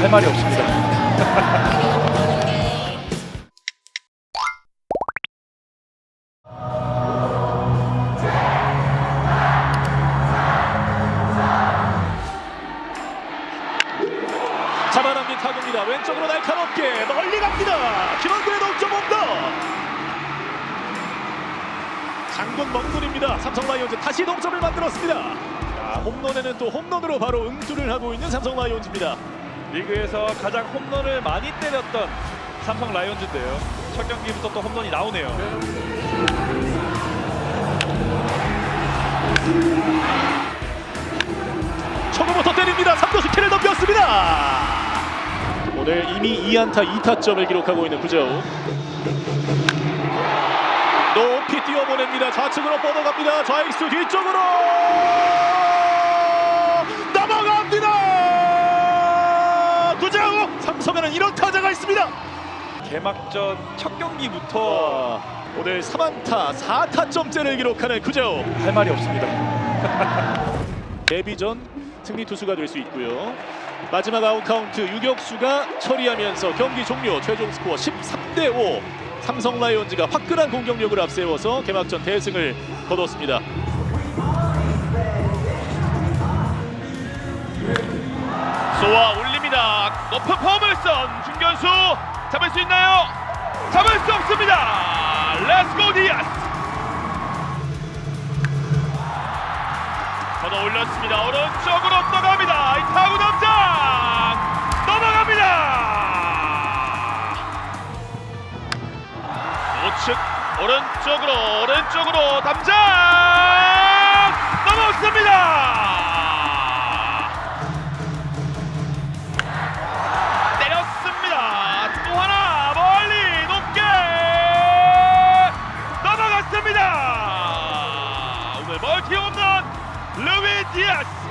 할 말이 없습니다. 잡아당긴 타구입니다. 왼쪽으로 날카롭게 멀리 갑니다. 김원근의 동점 홈런. 장군 멍군입니다. 삼성 라이온즈 다시 동점을 만들었습니다. 자, 홈런에는 또 홈런으로 바로 응투를 하고 있는 삼성 라이온즈입니다. 리그에서 가장 홈런을 많이 때렸던 삼성 라이온즈인데요. 첫 경기부터 또 홈런이 나오네요. 초구부터 때립니다. 3루수 키를 넘겼습니다. 오늘 이미 2안타 2타점을 기록하고 있는 구자우. 높이 뛰어보냅니다. 좌측으로 뻗어갑니다. 좌익수 뒤쪽으로 삼성에는 이런 타자가 있습니다. 개막전 첫 경기부터 와, 오늘 3안타 4타점째를 기록하는 구자우. 할 말이 없습니다. 데뷔 전 승리 투수가 될 수 있고요. 마지막 아웃 카운트 유격수가 처리하면서 경기 종료 최종 스코어 13대 5. 삼성 라이온즈가 화끈한 공격력을 앞세워서 개막전 대승을 거뒀습니다. 쏘아 올 립니다. 높은 쏜 중견수 잡을 수 있나요? 잡을 수 없습니다. 렛츠고 디아스. 걷어 올렸습니다. 오른쪽으로 떠갑니다. 이 타구 담장 넘어갑니다. 우측 오른쪽으로 오른쪽으로 담장 Yes!